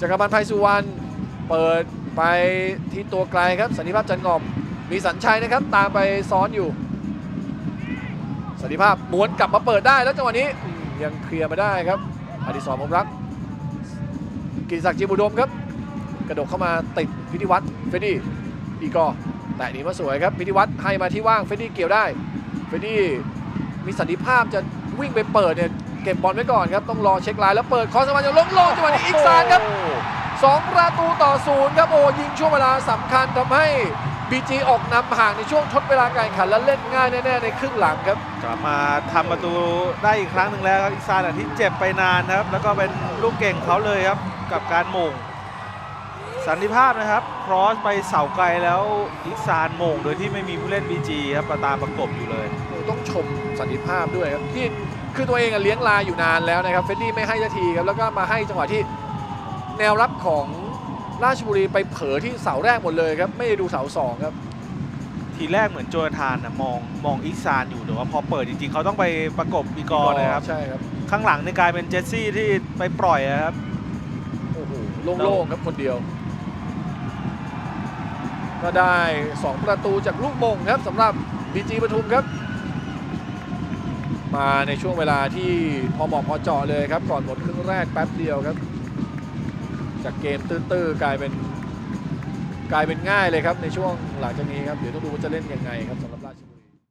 จักรพันธ์ไพสุวรรณเปิดไปที่ตัวไกลครับสันติภาพจันงอมมีสัญชัยนะครับตามไปซ้อนอยู่สันติภาพม้วนกลับมาเปิดได้แล้วจังหวะนี้ยังเคลียร์มาได้ครับอดิศรพรมรักกิติศักดิ์จิมอุดมครับ กระโดดเข้ามาติดพิธิวัตรเฟดดี้อีกอแต่นีมาสวยครับพิธิวัตรให้มาที่ว่างเฟดดี้เกี่ยวได้เฟดดี้มีสันติภาพจะวิ่งไปเปิดเนี่ยเก็บบอลไว้ก่อนครับต้องรอเช็คไลน์แล้วเปิดคอสมาจะล้มลงจังหวะนี้อีกซานครับ สองประตูต่อศูนย์ครับโอ้ยิงช่วงเวลาสำคัญทำให้บีจีออกนำห่างในช่วงทดเวลาการแข่งขันและเล่นง่ายแน่ๆในครึ่งหลังครับ กลับมาทำประตูได้อีกครั้งหนึ่งแล้วครับอิกซานอะที่เจ็บไปนานนะครับ แล้วก็เป็นลูกเก่งเขาเลยครับกับการโมงสันติภาพนะครับครอสไปเสาไกลแล้วอิกซานโมงโดยที่ไม่มีผู้เล่น BG ครับประตามประกบอยู่เลย ต้องชมสันติภาพด้วยครับที่คือตัวเองอะเลี้ยงลายอยู่นานแล้วนะครับเฟดดี้ไม่ให้นาทีครับแล้วก็มาให้จังหวะที่ แนวรับของราชบุรีไปเผลอที่เสาแรกหมดเลยครับ ไม่ได้ดูเสาสองครับ ทีแรกเหมือนโจนาธานนะมองมองอิกซานอยู่แต่ว่าพอเปิดจริงๆ เขาต้องไปประกบอีกอร์นะครับ ใช่ครับ ข้างหลังนี่กลายเป็นเจสซี่ที่ไปปล่อยอะครับ โอ้โหโล่งๆครับคนเดียว ก็ได้ 2 ประตูจากลูกมงครับสำหรับบีจีปทุมครับ มาในช่วงเวลาที่พอเหมาะพอเจาะเลยครับ ก่อนหมดครึ่งแรกแป๊บเดียวครับ จากเกมตื้อๆกลายเป็นกลายเป็นง่ายเลยครับในช่วงหลังจากนี้ครับเดี๋ยวต้องดูว่าจะเล่นยังไงครับสำหรับราช